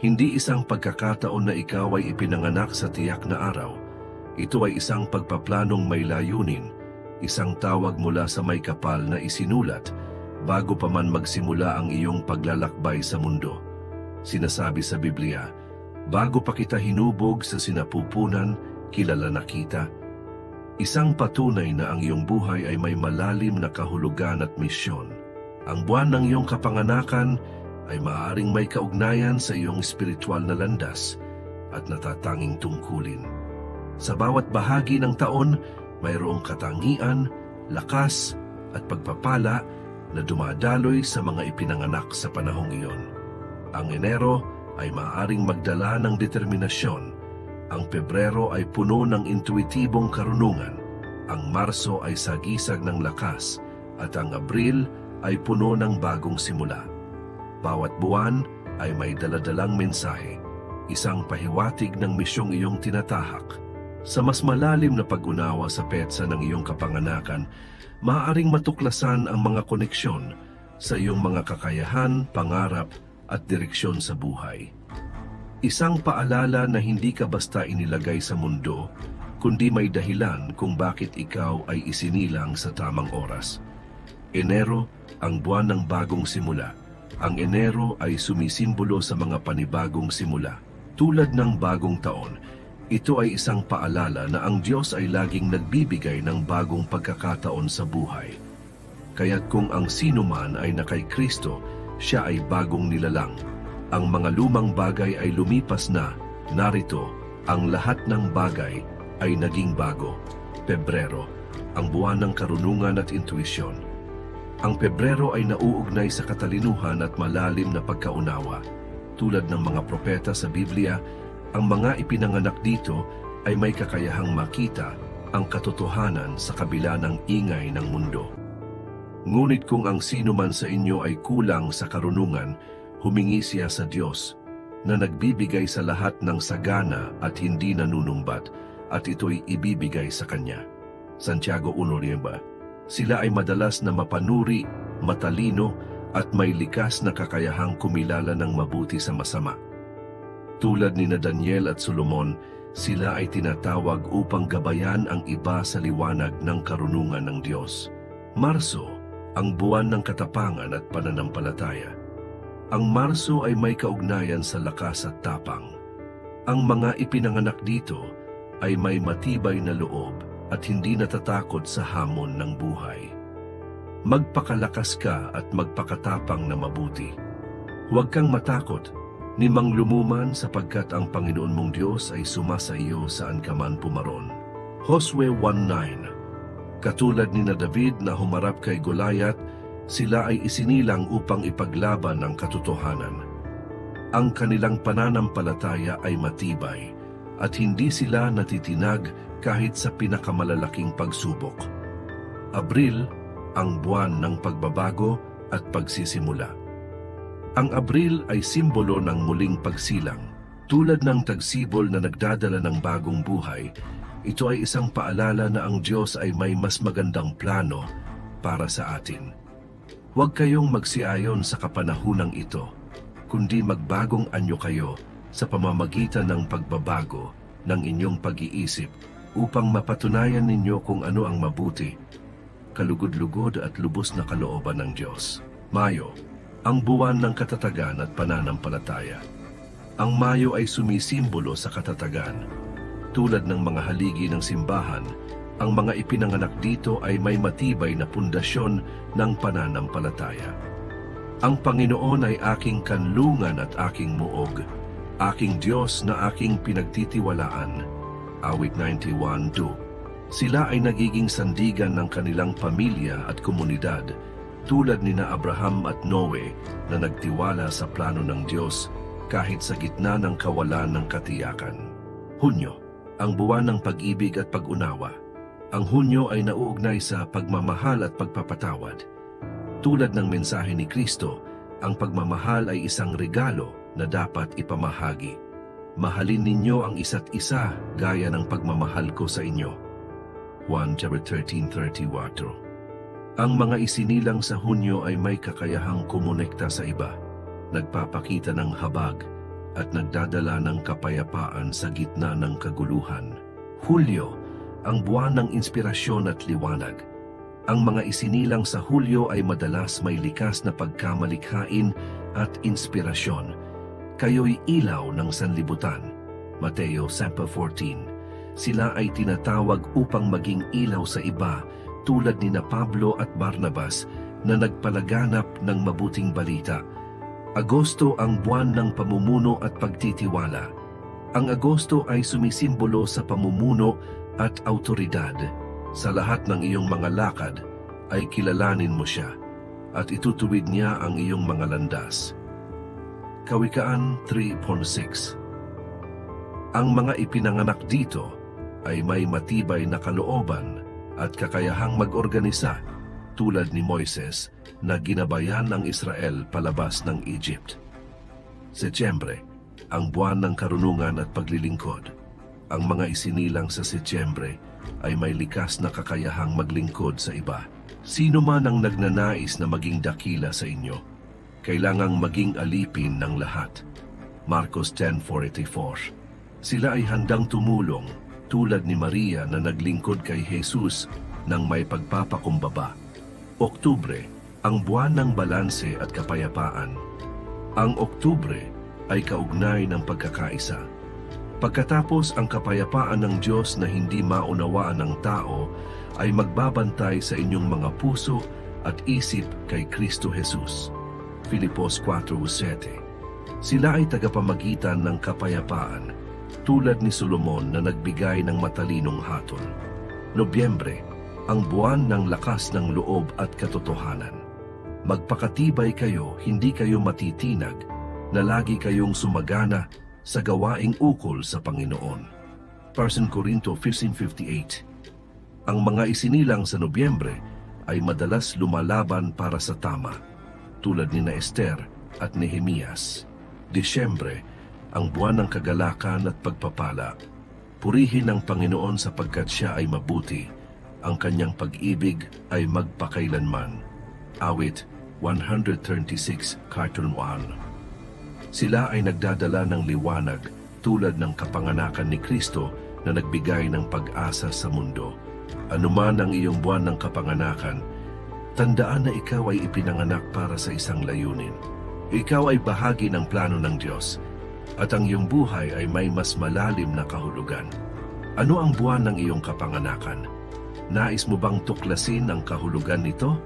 Hindi isang pagkakataon na ikaw ay ipinanganak sa tiyak na araw. Ito ay isang pagpaplanong may layunin, isang tawag mula sa may kapal na isinulat bago pa man magsimula ang iyong paglalakbay sa mundo. Sinasabi sa Biblia, bago pa kita hinubog sa sinapupunan, kilala na kita. Isang patunay na ang iyong buhay ay may malalim na kahulugan at misyon. Ang buwan ng iyong kapanganakan ay maaaring may kaugnayan sa iyong espiritual na landas at natatanging tungkulin. Sa bawat bahagi ng taon, mayroong katangian, lakas at pagpapala na dumadaloy sa mga ipinanganak sa panahong iyon. Ang Enero ay maaaring magdala ng determinasyon. Ang Pebrero ay puno ng intuitibong karunungan. Ang Marso ay sagisag ng lakas at ang Abril ay puno ng bagong simula. Bawat buwan ay may daladalang mensahe, isang pahiwatig ng misyong iyong tinatahak. Sa mas malalim na pag-unawa sa petsa ng iyong kapanganakan, maaaring matuklasan ang mga koneksyon sa iyong mga kakayahan, pangarap at direksyon sa buhay. Isang paalala na hindi ka basta inilagay sa mundo, kundi may dahilan kung bakit ikaw ay isinilang sa tamang oras. Enero, ang buwan ng bagong simula. Ang Enero ay sumisimbolo sa mga panibagong simula. Tulad ng bagong taon, ito ay isang paalala na ang Diyos ay laging nagbibigay ng bagong pagkakataon sa buhay. Kaya't kung ang sino man ay na kay Kristo, siya ay bagong nilalang. Ang mga lumang bagay ay lumipas na, narito, ang lahat ng bagay ay naging bago. Pebrero, ang buwan ng karunungan at intuisyon. Ang Pebrero ay nauugnay sa katalinuhan at malalim na pagkaunawa. Tulad ng mga propeta sa Biblia, ang mga ipinanganak dito ay may kakayahang makita ang katotohanan sa kabila ng ingay ng mundo. Ngunit kung ang sino man sa inyo ay kulang sa karunungan, humingi siya sa Diyos na nagbibigay sa lahat ng sagana at hindi nanunumbat at ito'y ibibigay sa Kanya. Santiago 1.9 Sila ay madalas na mapanuri, matalino at may likas na kakayahang kumilala ng mabuti sa masama. Tulad ni na Daniel at Solomon, sila ay tinatawag upang gabayan ang iba sa liwanag ng karunungan ng Diyos. Marso, ang buwan ng katapangan at pananampalataya. Ang Marso ay may kaugnayan sa lakas at tapang. Ang mga ipinanganak dito ay may matibay na loob at hindi natatakot sa hamon ng buhay. Magpakalakas ka at magpakatapang na mabuti. Huwag kang matakot ni Mang Lumuman sapagkat ang Panginoon mong Diyos ay sumasa iyo saan ka man pumaron. Josue 1.9 Katulad ni na David na humarap kay Goliath, sila ay isinilang upang ipaglaban ang katotohanan. Ang kanilang pananampalataya ay matibay at hindi sila natitinag kahit sa pinakamalalaking pagsubok. Abril, ang buwan ng pagbabago at pagsisimula. Ang Abril ay simbolo ng muling pagsilang. Tulad ng tagsibol na nagdadala ng bagong buhay, ito ay isang paalala na ang Diyos ay may mas magandang plano para sa atin. Huwag kayong magsiayon sa kapanahunang ito, kundi magbagong anyo kayo sa pamamagitan ng pagbabago ng inyong pag-iisip upang mapatunayan ninyo kung ano ang mabuti, kalugod-lugod at lubos na kalooban ng Diyos. Mayo, ang buwan ng katatagan at pananampalataya. Ang Mayo ay sumisimbolo sa katatagan. Tulad ng mga haligi ng simbahan, ang mga ipinanganak dito ay may matibay na pundasyon ng pananampalataya. Ang Panginoon ay aking kanlungan at aking muog, aking Diyos na aking pinagtitiwalaan. Awit 91.2 Sila ay nagiging sandigan ng kanilang pamilya at komunidad, tulad ni na Abraham at Noe na nagtiwala sa plano ng Diyos kahit sa gitna ng kawalan ng katiyakan. Hunyo, ang buwan ng pag-ibig at pag-unawa. Ang Hunyo ay nauugnay sa pagmamahal at pagpapatawad. Tulad ng mensahe ni Kristo, ang pagmamahal ay isang regalo na dapat ipamahagi. Mahalin ninyo ang isa't isa gaya ng pagmamahal ko sa inyo. 1 13.34 Ang mga isinilang sa Hunyo ay may kakayahang kumonekta sa iba, nagpapakita ng habag, at nagdadala ng kapayapaan sa gitna ng kaguluhan. Hulyo, ang buwan ng inspirasyon at liwanag. Ang mga isinilang sa Hulyo ay madalas may likas na pagkamalikhain at inspirasyon. Kayo'y ilaw ng sanlibutan. Mateo 10.14 Sila ay tinatawag upang maging ilaw sa iba tulad ni na Pablo at Barnabas na nagpalaganap ng mabuting balita. Agosto ang buwan ng pamumuno at pagtitiwala. Ang Agosto ay sumisimbolo sa pamumuno at autoridad. Sa lahat ng iyong mga lakad ay kilalanin mo siya at itutuwid niya ang iyong mga landas. Kawikaan 3.6 Ang mga ipinanganak dito ay may matibay na kalooban at kakayahang mag-organisa tulad ni Moises na ginabayan ng Israel palabas ng Egypt. Setyembre, ang buwan ng karunungan at paglilingkod. Ang mga isinilang sa Setyembre ay may likas na kakayahang maglingkod sa iba. Sino man ang nagnanais na maging dakila sa inyo, kailangang maging alipin ng lahat. Marcos 10.484 Sila ay handang tumulong tulad ni Maria na naglingkod kay Jesus ng may pagpapakumbaba. Oktubre, ang buwan ng balanse at kapayapaan. Ang Oktubre ay kaugnay ng pagkakaisa. Pagkatapos ang kapayapaan ng Diyos na hindi maunawaan ng tao ay magbabantay sa inyong mga puso at isip kay Kristo Jesus. Filipos 4.7 Sila ay tagapamagitan ng kapayapaan, tulad ni Solomon na nagbigay ng matalinong hatol. Nobyembre, ang buwan ng lakas ng loob at katotohanan. Magpakatibay kayo, hindi kayo matitinag, na lagi kayong sumagana sa gawaing ukol sa Panginoon. 1 Corinto 15.58 Ang mga isinilang sa Nobyembre ay madalas lumalaban para sa tama, tulad ni na Esther at Nehemias. Disyembre, ang buwan ng kagalakan at pagpapala. Purihin ang Panginoon sapagkat siya ay mabuti. Ang kanyang pag-ibig ay magpakailanman. Awit 136, Cartoon 1 Sila ay nagdadala ng liwanag tulad ng kapanganakan ni Kristo na nagbigay ng pag-asa sa mundo. Anuman ang iyong buwan ng kapanganakan, tandaan na ikaw ay ipinanganak para sa isang layunin. Ikaw ay bahagi ng plano ng Diyos at ang iyong buhay ay may mas malalim na kahulugan. Ano ang buwan ng iyong kapanganakan? Nais mo bang tuklasin ang kahulugan nito?